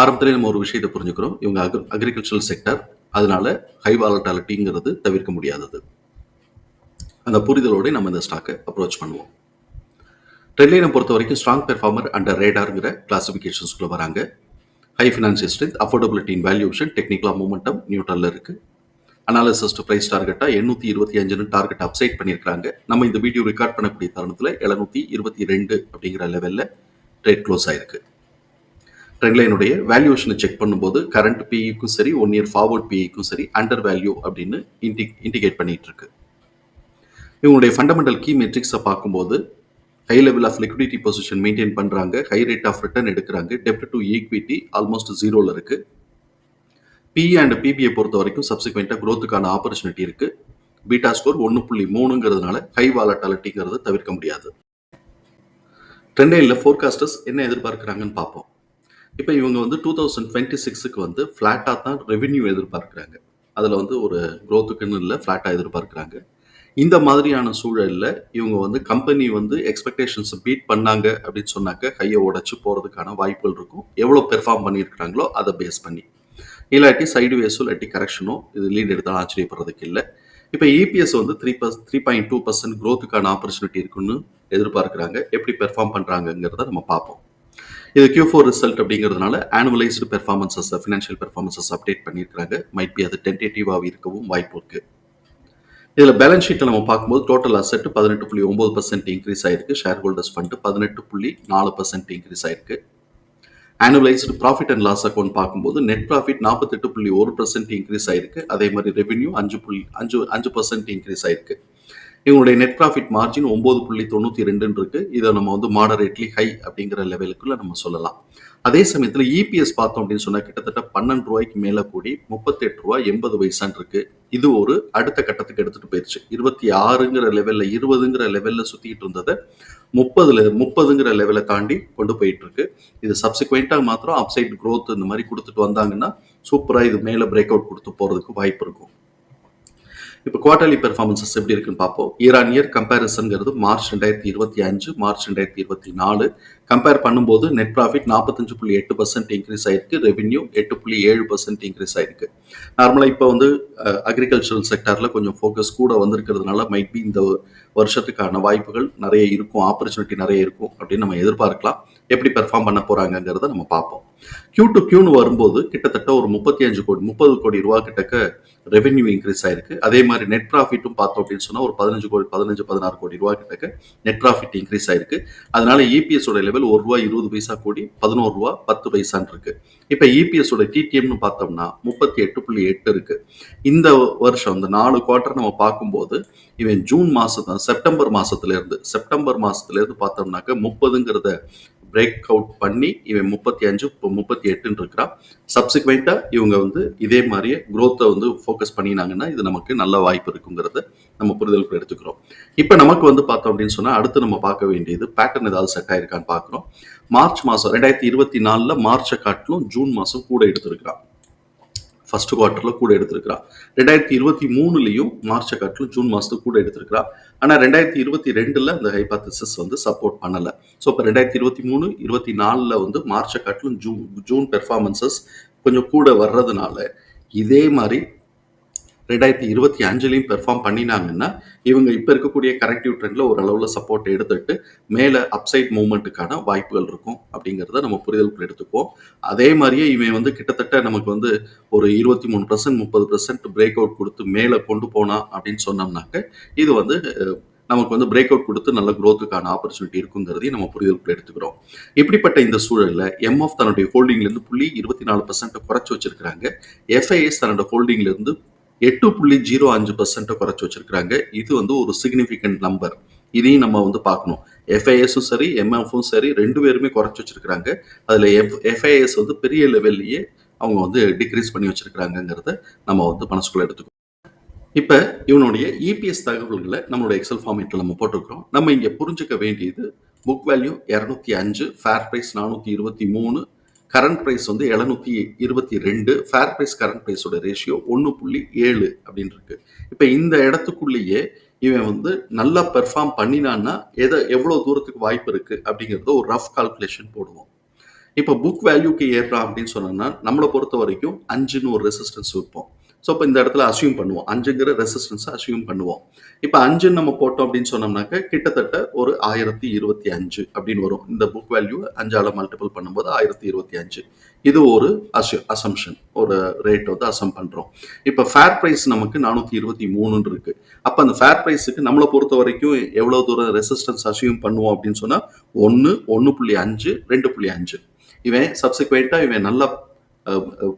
ஆரம்பத்தில் நம்ம ஒரு விஷயத்தை புரிஞ்சுக்கிறோம். இவங்க அக்ரி அக்ரிகல்ச்சரல் செக்டர் அதனால ஹை வாலட்டாலிட்டிங்கிறது தவிர்க்க முடியாதது. அந்த புரிதலோடு நம்ம இந்த ஸ்டாக்கை அப்ரோச் பண்ணுவோம். ட்ரெட்லைனை பொறுத்த வரைக்கும் ஸ்ட்ராங் பெர்ஃபார்மர் அண்டர் ரேடாருங்கிற கிளாசிஃபிகேஷன்ஸ்குள்ள வராங்க. High financial strength affordability in valuation டெக்னிக்கலாக மூமெண்டம் நியூட்ரலில் இருக்குது அனாலிசிஸ் ப்ரைஸ் டார்கெட்டாக எண்ணூற்றி இருபத்தி அஞ்சுன்னு டார்கெட் அப்சைட் பண்ணியிருக்காங்க நம்ம இந்த வீடியோ ரெக்கார்ட் பண்ணக்கூடிய தருணத்தில் எழுநூற்றி இருபத்தி ரெண்டு அப்படிங்கிற லெவலில் ட்ரேட் க்ளோஸ் ஆயிருக்கு. ட்ரெண்ட்லைனுடைய வேல்யூஷனை செக் பண்ணும்போது கரண்ட் பிஇக்கும் சரி ஒன் இயர் ஃபார்வர்ட் பிஇக்கும் சரி அண்டர் வேல்யூ அப்படின்னு இண்டி இண்டிகேட் பண்ணிட்டு இருக்கு. இவங்களுடைய ஃபண்டமெண்டல் கீ மெட்ரிக்ஸை பார்க்கும்போது high level of liquidity position maintain பண்ணுறாங்க ஹை ரேட் ஆஃப் ரிட்டர்ன் எடுக்கிறாங்க டெப்ட் டு ஈக்விட்டி ஆல்மோஸ்ட் ஜீரோவில் இருக்குது பிஇ அண்ட் பிபிஐ பொறுத்த வரைக்கும் சப்சிக்வெண்ட்டாக க்ரோத்துக்கான ஆப்பர்ச்சுனிட்டி இருக்குது பீட்டா ஸ்கோர் ஒன்று புள்ளி மூணுங்கிறதுனால ஹை வாலட்டாலிட்டிங்கிறத தவிர்க்க முடியாது. ட்ரெண்டைனில் ஃபோர்காஸ்டர்ஸ் என்ன எதிர்பார்க்குறாங்கன்னு பார்ப்போம். இப்போ இவங்க வந்து டூ தௌசண்ட் டுவெண்ட்டி சிக்ஸுக்கு வந்து ஃப்ளாட்டாக தான் ரெவென்யூ எதிர்பார்க்குறாங்க. அதில் வந்து ஒரு க்ரோத்துக்குன்னு இல்லை ஃப்ளாட்டாக எதிர்பார்க்குறாங்க. இந்த மாதிரியான சூழலில் இவங்க வந்து கம்பெனி வந்து எக்ஸ்பெக்டேஷன்ஸை பீட் பண்ணாங்க அப்படின்னு சொன்னாக்க கையை உடச்சி போகிறதுக்கான வாய்ப்புகள் இருக்கும். எவ்வளோ பெர்ஃபார்ம் பண்ணியிருக்கிறாங்களோ அதை பேஸ் பண்ணி. இல்லாட்டி சைடு வேஸோ இல்லாட்டி கரெக்ஷனோ இது லீட் எடுத்தாலும் ஆச்சரியப்படுறதுக்கு இல்லை. இப்போ இபிஎஸ் வந்து three per three point two percent க்ரோத்துக்கான opportunity இருக்குன்னு எதிர்பார்க்குறாங்க. எப்படி பெர்ஃபார்ம் பண்ணுறாங்கங்கிறத நம்ம பார்ப்போம். இது கியூ ஃபோர் ரிசல்ட் அப்படிங்கிறதுனால annualised performances financial performances update பண்ணியிருக்காங்க மைட் பி அது டென்டேட்டிவாக இருக்கவும் வாய்ப்பு இருக்கு. இதில் பேலன்ஸ் ஷீட்டில் நம்ம பார்க்கும்போது டோட்டல் அசெட் பதினெட்டு புள்ளி ஒம்பது பர்சன்ட் இன்க்ரீஸ் ஆயிருக்கு. ஷேர் ஹோல்டர்ஸ் ஃபண்டு பதினெட்டு புள்ளி நாலு பர்சன்ட் இன்க்ரீஸ் ஆயிருக்கு. Annualised profit and loss account பார்க்கும்போது நெட் ப்ராஃபிட் நாற்பத்தெட்டு புள்ளி ஒரு பர்சன்ட் இன்க்ரீஸ் ஆயிருக்கு. அதே மாதிரி ரெவென்யூ அஞ்சு புள்ளி அஞ்சு அஞ்சு பர்சன்ட் இன்க்ரீஸ் ஆயிருக்கு. இவங்களுடைய நெட் ப்ராஃபிட் மார்ஜின் ஒம்பது புள்ளி தொண்ணூற்றி ரெண்டுன்னு இருக்கு இதை நம்ம வந்து மாடரேட்லி ஹை அப்படிங்கிற லெவலுக்குள்ள நம்ம சொல்லலாம். அதே சமயத்தில் இபிஎஸ் பார்த்தோம் அப்படின்னு சொன்னால் கிட்டத்தட்ட பன்னெண்டு ரூபாய்க்கு மேலே கூடி முப்பத்தெட்டு ரூபா எண்பது பைசான் இருக்கு இது ஒரு அடுத்த கட்டத்துக்கு எடுத்துட்டு போயிருச்சு. இருபத்தி ஆறுங்கிற லெவலில் இருபதுங்கிற லெவலில் சுற்றிக்கிட்டு இருந்ததை முப்பதுல முப்பதுங்கிற லெவலை தாண்டி கொண்டு போயிட்டு இருக்கு இது சப்சிக்வெண்ட்டாக மாத்திரம் அப்சைட் க்ரோத் இந்த மாதிரி கொடுத்துட்டு வந்தாங்கன்னா சூப்பராக இது மேலே பிரேக் அவுட் கொடுத்து போகிறதுக்கு வாய்ப்பு இருக்கும். இப்போ குவார்டர்லி பெர்ஃபார்மன்சஸ் எப்படி இருக்குன்னு பார்ப்போம். இயர் ஆன் இயர் கம்பேரிசன்ங்கிறது மார்ச் ரெண்டாயிரத்தி இருபத்தி அஞ்சு மார்ச் ரெண்டாயிரத்தி இருபத்தி நாலு கம்பேர் பண்ணும்போது நெட் ப்ராஃபிட் நாற்பத்தஞ்சு புள்ளி எட்டு பர்சன்ட் இன்க்ரீஸ் ஆயிருக்கு ரெவென்யூ எட்டு புள்ளி ஏழு பர்சன்ட் இன்க்ரீஸ் ஆயிருக்கு. நார்மலாக இப்போ வந்து அக்ரிகல்ச்சரல் செக்டரில் கொஞ்சம் ஃபோக்கஸ் கூட வந்திருக்கிறதுனால மைட் பி இந்த வருஷத்துக்கான வாய்ப்புகள் நிறைய இருக்கும் ஆப்பர்ச்சுனிட்டி நிறைய இருக்கும் அப்படின்னு நம்ம எதிர்பார்க்கலாம். எப்படி பெர்ஃபார்ம் பண்ண போகிறாங்கிறத நம்ம பார்ப்போம். கியூ டு கியூன்னு வரும்போது கிட்டத்தட்ட ஒரு முப்பத்தி அஞ்சு கோடி முப்பது கோடி ரூபா கிட்டக்க ரெவென்யூ இன்க்ரீஸ் ஆயிருக்கு. அதே மாதிரி நெட் ப்ராஃபிட்டும் பார்த்தோம் அப்படின்னு சொன்னால் ஒரு பதினஞ்சு கோடி பதினஞ்சு பதினாறு கோடி ரூபா கிட்டக்க நெட் ப்ராஃபிட் இன்க்ரீஸ் ஆயிருக்கு. அதனால இபிஎஸ் லெவல் ஒரு ரூபா இருபது பைசா கோடி பதினோரு ரூபா பத்து பைசான் இருக்கு. இப்போ இபிஎஸ் ஓட டிடிஎம்னு பார்த்தோம்னா முப்பத்தி எட்டு புள்ளி எட்டு இருக்கு. இந்த வருஷம் இந்த நாலு குவார்டர் நம்ம பார்க்கும்போது இவன் ஜூன் மாசம் தான் செப்டம்பர் மாசத்துல இருந்து செப்டம்பர் மாசத்துல இருந்து பார்த்தோம்னாக்க முப்பதுங்கிறத பிரேக் அவுட் பண்ணி இவன் முப்பத்தி அஞ்சு இப்போ முப்பத்தி எட்டுன்னு இருக்கிறான். சப்சிக்வெண்ட்டாக இவங்க வந்து இதே மாதிரியே குரோத்தை வந்து ஃபோக்கஸ் பண்ணினாங்கன்னா இது நமக்கு நல்ல வாய்ப்பு இருக்குங்கிறத நம்ம புரிதலுக்கு எடுத்துக்கிறோம். இப்போ நமக்கு வந்து பார்த்தோம் அப்படின்னு சொன்னால் அடுத்து நம்ம பார்க்க வேண்டியது பேட்டர்ன் ஏதாவது செட் ஆயிருக்கான்னு பார்க்குறோம். மார்ச் மாதம் ரெண்டாயிரத்தி இருபத்தி நாலில் மார்ச்சை காட்டிலும் ஜூன் மாதம் கூட எடுத்திருக்கிறான். ஃபர்ஸ்ட் குவார்ட்டரில் கூட எடுத்திருக்கிறான் ரெண்டாயிரத்தி இருபத்தி மூணுலேயும் மார்ச்சை காட்டிலும் ஜூன் மாதத்துக்கு கூட எடுத்திருக்கிறான் ஆனால் ரெண்டாயிரத்தி இருபத்தி ரெண்டில் அந்த ஹைபாத்திசிஸ் வந்து சப்போர்ட் பண்ணலை. ஸோ இப்போ ரெண்டாயிரத்தி இருபத்தி மூணு இருபத்தி நாலில் வந்து மார்ச்சை காட்டிலும் ஜூன் ஜூன் பெர்ஃபார்மன்சஸ் கொஞ்சம் கூட வர்றதுனால இதே மாதிரி ரெண்டாயிரத்தி இருபத்தி அஞ்சுலையும் பெர்ஃபார்ம் பண்ணினாங்கன்னா இவங்க இப்போ இருக்கக்கூடிய கரெக்டிவ் ட்ரெண்டில் ஒரு அளவில் சப்போர்ட் எடுத்துட்டு மேலே அப்சைட் மூவ்மெண்ட்டுக்கான வாய்ப்புகள் இருக்கும் அப்படிங்கிறத நம்ம புரிதலுக்குள் எடுத்துக்குவோம். அதே மாதிரியே இவன் வந்து கிட்டத்தட்ட நமக்கு வந்து ஒரு இருபத்தி மூணு பர்சன்ட் முப்பது பர்சன்ட் பிரேக் அவுட் கொடுத்து மேலே கொண்டு போனா அப்படின்னு சொன்னோம்னாக்க இது வந்து நமக்கு வந்து பிரேக் அவுட் கொடுத்து நல்ல க்ரோத்துக்கான ஆப்பர்ச்சுனிட்டி இருக்குங்கிறதையும் நம்ம புரிதலுக்குள்ள எடுத்துக்கிறோம். இப்படிப்பட்ட இந்த சூழலில் எம்எஃப் தன்னுடைய ஹோல்டிங்லேருந்து புள்ளி இருபத்தி நாலு பர்சன்ட் குறைச்சி வச்சிருக்கிறாங்க. எஃப்ஐஎஸ் தன்னோட ஹோல்டிங்லேருந்து எட்டு புள்ளி ஜீரோ அஞ்சு பர்சன்ட்டை குறைச்சி வச்சிருக்கிறாங்க. இது வந்து ஒரு சிக்னிஃபிகண்ட் நம்பர் இதையும் நம்ம வந்து பார்க்கணும். எஃப்ஐஎஸும் சரி எம்எஃப்பும் சரி ரெண்டு பேருமே குறைச்சி வச்சிருக்கிறாங்க. அதில் எஃப் எஃப்ஐஎஸ் வந்து பெரிய லெவல்லையே அவங்க வந்து டிக்ரீஸ் பண்ணி வச்சிருக்கிறாங்கிறத நம்ம வந்து மனசுக்குள்ள எடுத்துக்கணும். இப்போ இவனுடைய இபிஎஸ் தகவல்களை நம்மளுடைய எக்ஸல் ஃபார்மேட்டில் நம்ம போட்டிருக்கிறோம். நம்ம இங்கே புரிஞ்சுக்க வேண்டியது புக் வேல்யூ இரநூத்தி அஞ்சு ஃபேர் ப்ரைஸ் நானூற்றி இருபத்தி மூணு கரண்ட் ப்ரைஸ் வந்து எழுநூத்தி இருபத்தி ரெண்டு ஃபேர் ப்ரைஸ் கரண்ட் ப்ரைஸோட ரேஷியோ ஒன்று புள்ளி ஏழு அப்படின்னு இருக்கு இப்போ இந்த இடத்துக்குள்ளேயே இவன் வந்து நல்லா பெர்ஃபார்ம் பண்ணினான்னா எதை எவ்வளோ தூரத்துக்கு வாய்ப்பு இருக்கு அப்படிங்கிறத ஒரு ரஃப் கால்குலேஷன் போடுவோம். இப்போ புக் வேல்யூக்கு ஏறுறான் அப்படின்னு சொன்னோம்னா நம்மளை பொறுத்த வரைக்கும் அஞ்சுன்னு ஒரு ரெசிஸ்டன்ஸ் வைப்போம் ஸோ இப்போ இந்த இடத்துல அசியூம் பண்ணுவோம். அஞ்சுங்கிற ரெசிஸ்டன்ஸை அசியூம் பண்ணுவோம். இப்போ அஞ்சுன்னு நம்ம போட்டோம் அப்படின்னு சொன்னோம்னாக்க கிட்டத்தட்ட ஒரு ஆயிரத்தி இருபத்தி அஞ்சு அப்படின்னு வரும். இந்த புக் வேல்யூ அஞ்சால மல்டிபிள் பண்ணும்போது ஆயிரத்தி இருபத்தி அஞ்சு. இது ஒரு அசு அசம்ஷன் ஒரு ரேட் வந்து அசம் பண்ணுறோம் இப்போ ஃபேர் ப்ரைஸ் நமக்கு நானூற்றி இருபத்தி மூணுன்னு இருக்கு. அப்போ அந்த ஃபேர் ப்ரைஸுக்கு நம்மளை பொறுத்த வரைக்கும் எவ்வளோ தூரம் ரெசிஸ்டன்ஸ் அசியூம் பண்ணுவோம் அப்படின்னு சொன்னால் ஒன்று ஒன்று புள்ளி அஞ்சு ரெண்டு புள்ளி அஞ்சு. இவன் சப்சிக்வெண்ட்டாக இவன் நல்லா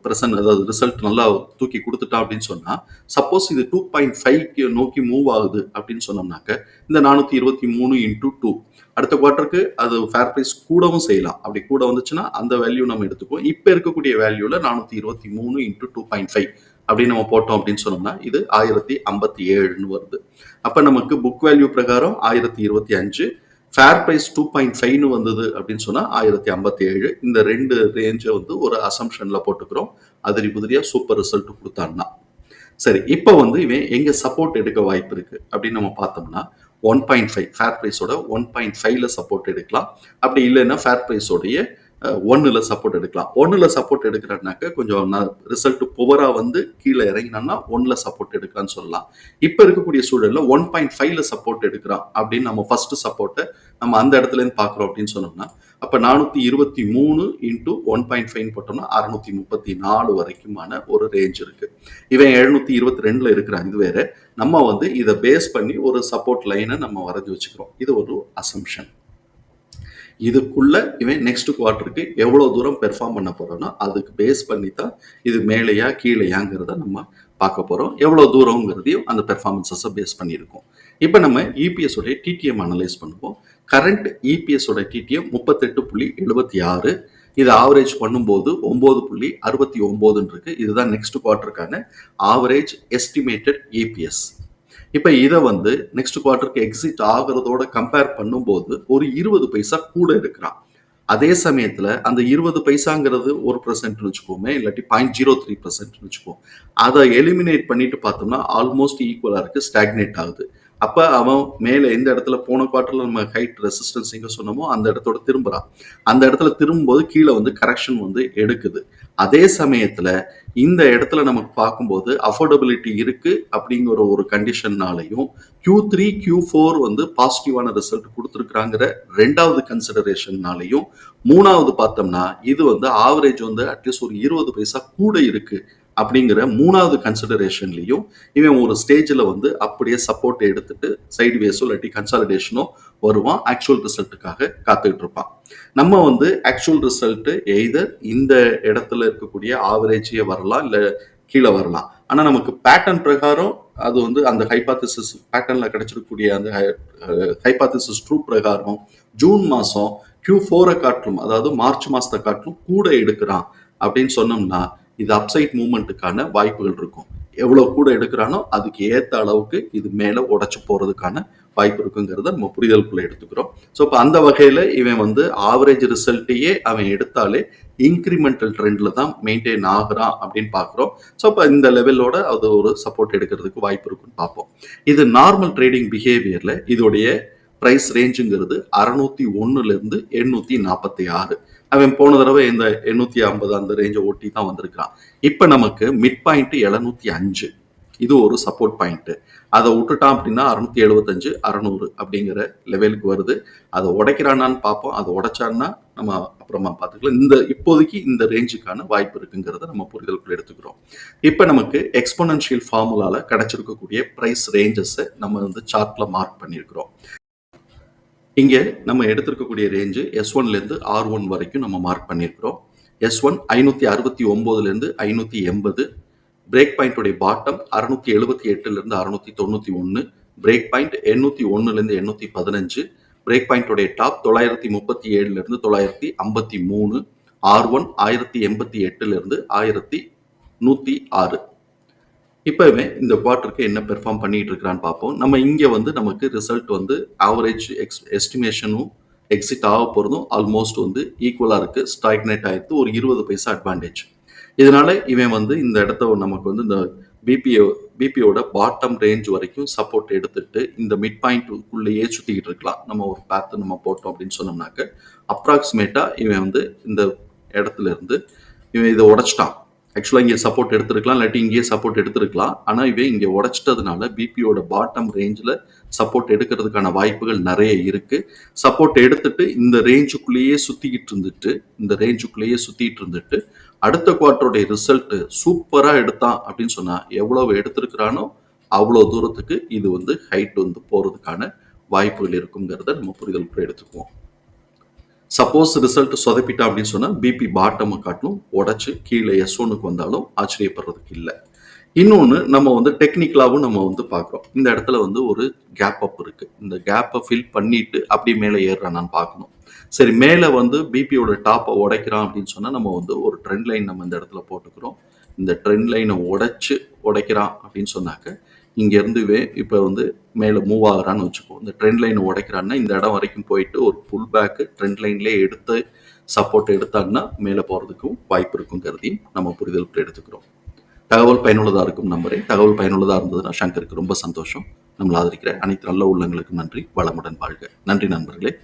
பிரசன் அதாவது ரிசல்ட் நல்லா தூக்கி கொடுத்துட்டா அப்படின்னு சொன்னால் சப்போஸ் இது டூ பாயிண்ட் ஃபைவ்க்கு நோக்கி மூவ் ஆகுது அப்படின்னு சொன்னோம்னாக்க இந்த நானூற்றி இருபத்தி மூணு இன்டூ டூ அடுத்த குவார்ட்டருக்கு அது ஃபேர் ப்ரைஸ் கூடவும் செய்யலாம். அப்படி கூட வந்துச்சுன்னா அந்த வேல்யூ நம்ம எடுத்துக்குவோம். இப்போ இருக்கக்கூடிய வேல்யூவில் நானூற்றி இருபத்தி மூணு இன்டூ டூ பாயிண்ட் ஃபைவ் அப்படின்னு நம்ம போட்டோம் அப்படின்னு சொன்னோம்னா இது ஆயிரத்தி ஐம்பத்தி ஏழுன்னு வருது. அப்போ நமக்கு புக் வேல்யூ பிரகாரம் ஆயிரத்தி இருபத்தி அஞ்சு ஃபேர் ப்ரைஸ் டூ பாயிண்ட் ஃபைவ்னு வந்தது அப்படின்னு சொன்னால் ஆயிரத்தி ஐம்பத்தி ஏழு. இந்த ரெண்டு ரேஞ்சை வந்து ஒரு அசம்ஷனில் போட்டுக்கிறோம். அதிரி புதிரியாக சூப்பர் ரிசல்ட் கொடுத்தான்னா. சரி இப்போ வந்து இவன் எங்கே சப்போர்ட் எடுக்க வாய்ப்பு இருக்குது அப்படின்னு நம்ம பார்த்தோம்னா ஒன் பாயிண்ட் ஃபைவ் ஃபேர் ப்ரைஸோட ஒன் பாயிண்ட் ஃபைவ்ல சப்போர்ட் எடுக்கலாம். அப்படி இல்லைன்னா ஃபேர் ப்ரைஸோடைய ஒன்றில் சப்போர்ட் எடுக்கலாம். ஒன்றில் சப்போர்ட் எடுக்கிறனாக்க கொஞ்சம் ரிசல்ட் புவராக வந்து கீழே இறங்கினோம்னா ஒன்றில் சப்போர்ட் எடுக்கலாம்னு சொல்லலாம். இப்போ இருக்கக்கூடிய சூழலில் ஒன் பாயிண்ட் ஃபைவ்ல சப்போர்ட் எடுக்கிறான் அப்படின்னு நம்ம ஃபர்ஸ்ட் சப்போர்ட்டை நம்ம அந்த இடத்துலேருந்து பார்க்குறோம் அப்படின்னு சொன்னோம்னா அப்போ நானூற்றி இருபத்தி மூணு இன்ட்டு ஒன் பாயிண்ட் ஃபைவ் போட்டோம்னா அறுநூத்தி முப்பத்தி நாலு வரைக்குமான ஒரு ரேஞ்ச் இருக்கு. இவன் எழுநூத்தி இருபத்தி ரெண்டுல இருக்கிறான். இது வேற. நம்ம வந்து இதை பேஸ் பண்ணி ஒரு சப்போர்ட் லைனை நம்ம வரைஞ்சி வச்சுக்கிறோம். இது ஒரு அசம்ஷன் இதுக்குள்ள இவன் நெக்ஸ்ட் குவார்ட்டருக்கு எவ்வளோ தூரம் பெர்ஃபார்ம் பண்ண போறோம்னா அதுக்கு பேஸ் பண்ணி தான் இது மேலேயா கீழேயாங்கிறத நம்ம பார்க்க போகிறோம் எவ்வளோ தூரங்கிறதையும் அந்த பெர்ஃபார்மன்ஸஸை பேஸ் பண்ணியிருக்கோம். இப்போ நம்ம இபிஎஸ் உடைய டிடிஎம் அனலைஸ் பண்ணுவோம். கரண்ட் இபிஎஸ் உடைய டிடிஎம் முப்பத்தெட்டு புள்ளி எழுபத்தி ஆறு. இது ஆவரேஜ் பண்ணும்போது ஒம்பது புள்ளி அறுபத்தி ஒம்போதுன்னு இருக்கு. இதுதான் நெக்ஸ்ட் குவார்ட்டருக்கான ஆவரேஜ் எஸ்டிமேட்டட் இபிஎஸ் இப்போ இதை வந்து நெக்ஸ்ட் குவார்ட்டருக்கு எக்ஸிட் ஆகிறதோட கம்பேர் பண்ணும்போது ஒரு இருபது பைசா கூட இருக்கிறான் அதே சமயத்தில் அந்த இருபது பைசாங்கிறது ஒரு பர்சன்ட்னு வச்சுக்கோமே இல்லாட்டி பாயிண்ட் ஜீரோ த்ரீ பர்சன்ட்னு வச்சுக்கோம் அதை எலிமினேட் பண்ணிட்டு பார்த்தோம்னா ஆல்மோஸ்ட் ஈக்குவலாக இருக்குது ஸ்டாக்னேட் ஆகுது. அப்போ அவன் மேலே எந்த இடத்துல போன குவார்ட்டரில் நம்ம ஹைட் ரெசிஸ்டன்ஸ் எங்கே சொன்னோமோ அந்த இடத்தோட திரும்புகிறான் அந்த இடத்துல திரும்பும்போது கீழே வந்து கரெக்ஷன் வந்து எடுக்குது. அதே சமயத்தில் இந்த இடத்துல நமக்கு பார்க்கும்போது அஃபோர்டபிலிட்டி இருக்கு அப்படிங்கிற ஒரு கண்டிஷன்னாலையும் கியூ த்ரீ கியூ ஃபோர் வந்து பாசிட்டிவான ரிசல்ட் கொடுத்துருக்குறாங்கிற ரெண்டாவது கன்சிடரேஷன்னாலையும் மூணாவது பார்த்தோம்னா இது வந்து ஆவரேஜ் வந்து அட்லீஸ்ட் ஒரு இருபது பைசா கூட இருக்கு அப்படிங்கிற மூணாவது கன்சிடரேஷன்லையும் இவன் ஒரு ஸ்டேஜில் வந்து அப்படியே சப்போர்ட் எடுத்துட்டு சைடு வேஸோ இல்லாட்டி கன்சாலிடேஷனோ வருவான் ஆக்சுவல் ரிசல்ட்டுக்காக காத்துக்கிட்டு இருப்பான். நம்ம வந்து ஆக்சுவல் ரிசல்ட்டு எய்தர் இந்த இடத்துல இருக்கக்கூடிய ஆவரேஜே வரலாம் இல்லை கீழே வரலாம். ஆனால் நமக்கு பேட்டர்ன் பிரகாரம் அது வந்து அந்த ஹைபாத்திசிஸ் பேட்டர்னில் கிடைச்சிருக்கக்கூடிய அந்த ஹைபாத்திசிஸ் ட்ரூ பிரகாரம் ஜூன் மாதம் கியூ ஃபோரை காட்டிலும் அதாவது மார்ச் மாதத்தை காட்டிலும் கூட எடுக்கிறான் அப்படின்னு சொன்னோம்னா இது அப்சைட் மூமெண்ட்டுக்கான வாய்ப்புகள் இருக்கும். எவ்வளோ கூட எடுக்கிறானோ அதுக்கு ஏற்ற அளவுக்கு இது மேலே உடச்சி போகிறதுக்கான வாய்ப்பு இருக்குங்கிறத நம்ம புரிதலுக்குள்ள எடுத்துக்கிறோம். ஸோ இப்போ அந்த வகையில் இவன் வந்து ஆவரேஜ் ரிசல்ட்டையே அவன் எடுத்தாலே இன்க்ரிமெண்டல் ட்ரெண்டில் தான் மெயின்டைன் ஆகுறான் அப்படின்னு பார்க்குறோம். ஸோ இப்போ இந்த லெவலோட அது ஒரு சப்போர்ட் எடுக்கிறதுக்கு வாய்ப்பு இருக்குன்னு பார்ப்போம். இது நார்மல் ட்ரேடிங் பிஹேவியரில் இதோடைய ப்ரைஸ் ரேஞ்சுங்கிறது அறநூற்றி ஒன்றுலேருந்து எண்ணூற்றி நாற்பத்தி ஆறு. அவன் போன தடவை இந்த எண்ணூற்றி ஐம்பது அந்த ரேஞ்சை ஒட்டி தான் வந்திருக்கிறான். இப்போ நமக்கு மிட் பாயிண்ட் எழுநூற்றி அஞ்சு. இது ஒரு சப்போர்ட் பாயிண்ட் அதை விட்டுட்டான் அப்படின்னா அறுநூத்தி எழுபத்தஞ்சு அறநூறு அப்படிங்கிற லெவலுக்கு வருது. அதை உடைக்கிறானான்னு பார்ப்போம். அதை உடைச்சான்னா நம்ம அப்புறமா பார்த்துக்கலாம். இந்த இப்போதைக்கு இந்த ரேஞ்சுக்கான வாய்ப்பு இருக்குங்கிறத நம்ம புரிதலுக்குள்ள எடுத்துக்கிறோம். இப்போ நமக்கு எக்ஸ்போனன்ஷியல் ஃபார்முலால கிடைச்சிருக்கக்கூடிய ப்ரைஸ் ரேஞ்சஸை நம்ம வந்து சார்ட்ல மார்க் பண்ணியிருக்கிறோம். இங்கே நம்ம எடுத்திருக்கக்கூடிய ரேஞ்சு எஸ் ஒன்லேருந்து ஆர் ஒன் வரைக்கும் நம்ம மார்க் பண்ணியிருக்கிறோம். எஸ் ஒன் ஐநூற்றி அறுபத்தி ஒம்போதுலேருந்து ஐநூற்றி எண்பது பிரேக் பாயிண்ட்டுடைய பாட்டம் அறுநூற்றி எழுபத்தி எட்டுலேருந்து அறுநூற்றி தொண்ணூற்றி ஒன்று பிரேக் பாயிண்ட் எண்ணூற்றி ஒன்றுலேருந்து எண்ணூற்றி பதினஞ்சு பிரேக் பாயிண்டோடைய டாப் தொள்ளாயிரத்தி முப்பத்தி ஏழுலேருந்து தொள்ளாயிரத்தி ஐம்பத்தி மூணு ஆர் ஒன் ஆயிரத்தி எண்பத்தி எட்டுலேருந்து ஆயிரத்தி நூற்றி ஆறு. இப்போவே இந்த குவார்ட்டருக்கு என்ன பெர்ஃபார்ம் பண்ணிட்டு இருக்கிறான்னு பார்ப்போம் நம்ம இங்கே வந்து நமக்கு ரிசல்ட் வந்து ஆவரேஜ் எக்ஸ் எஸ்டிமேஷனும் எக்ஸிட் ஆக போகிறதும் ஆல்மோஸ்ட் வந்து ஈக்குவலாக இருக்குது ஸ்டாக்னேட் ஆகிடுது ஒரு இருபது பைசா அட்வான்டேஜ் இதனால இவன் வந்து இந்த இடத்த நமக்கு வந்து இந்த பிபிஓ பிபியோட பாட்டம் ரேஞ்ச் வரைக்கும் சப்போர்ட் எடுத்துட்டு இந்த மிட் பாயிண்ட்டுக்குள்ளேயே சுற்றிக்கிட்டு இருக்கலாம். நம்ம ஒரு பேத்து நம்ம போட்டோம் அப்படின்னு சொன்னோம்னாக்க அப்ராக்சிமேட்டாக இவன் வந்து இந்த இடத்துல இருந்து இவன் இதை உடைச்சிட்டான். ஆக்சுவலாக இங்கே சப்போர்ட் எடுத்திருக்கலாம் இல்லாட்டி இங்கேயே சப்போர்ட் எடுத்திருக்கலாம். ஆனால் இவே இங்கே உடச்சிட்டதுனால பிபியோட பாட்டம் ரேஞ்சில் சப்போர்ட் எடுக்கிறதுக்கான வாய்ப்புகள் நிறைய இருக்குது சப்போர்ட் எடுத்துட்டு இந்த ரேஞ்சுக்குள்ளேயே சுற்றிக்கிட்டு இருந்துட்டு இந்த ரேஞ்சுக்குள்ளேயே சுற்றிட்டு இருந்துட்டு அடுத்த குவார்ட்டருடைய ரிசல்ட்டு சூப்பராக எடுத்தான் அப்படின்னு சொன்னால் எவ்வளவு எடுத்திருக்கிறானோ அவ்வளோ தூரத்துக்கு இது வந்து ஹைட் வந்து போகிறதுக்கான வாய்ப்புகள் இருக்குங்கிறத நம்ம புரிதலுக்குள்ள எடுத்துக்குவோம். சப்போஸ் ரிசல்ட் சொதப்பிட்டா அப்படின்னு சொன்னால் பிபி பாட்டம் காட்டிலும் உடச்சி கீழே எஸ் ஒன்னுக்கு வந்தாலும் ஆச்சரியப்படுறதுக்கு இல்லை. இன்னொன்று நம்ம வந்து டெக்னிக்கலாகவும் நம்ம வந்து பார்க்குறோம். இந்த இடத்துல வந்து ஒரு கேப் அப் இருக்குது இந்த கேப்பை ஃபில் பண்ணிட்டு அப்படி மேலே ஏறுறானான்னு பார்க்கணும். சரி மேலே வந்து பிபியோட டாப்பை உடைக்கிறான் அப்படின்னு சொன்னால் நம்ம வந்து ஒரு ட்ரெண்ட் லைன் நம்ம இந்த இடத்துல போட்டுக்கிறோம். இந்த ட்ரெண்ட் லைனை உடைச்சு உடைக்கிறான் அப்படின்னு சொன்னாக்க இங்கேருந்துவே இப்போ வந்து மேலே மூவ் ஆகிறான்னு வச்சுக்கோ. இந்த ட்ரெண்ட் லைனை உடைக்கிறான்னா இந்த இடம் வரைக்கும் போயிட்டு ஒரு புல் பேக்கு ட்ரெண்ட் லைன்லேயே எடுத்து சப்போர்ட் எடுத்தாங்கன்னா மேலே போகிறதுக்கும் வாய்ப்பு இருக்குங்கிறதையும் நம்ம புரிதலுக்கு எடுத்துக்கிறோம். தகவல் பயனுள்ளதாக இருக்கும் நம்புறேன். தகவல் பயனுள்ளதாக இருந்ததுன்னா சங்கருக்கு ரொம்ப சந்தோஷம். நம்மளை ஆதரிக்கிற அனைத்து நல்ல உள்ளங்களுக்கும் நன்றி. வளமுடன் வாழ்க. நன்றி நண்பர்களே.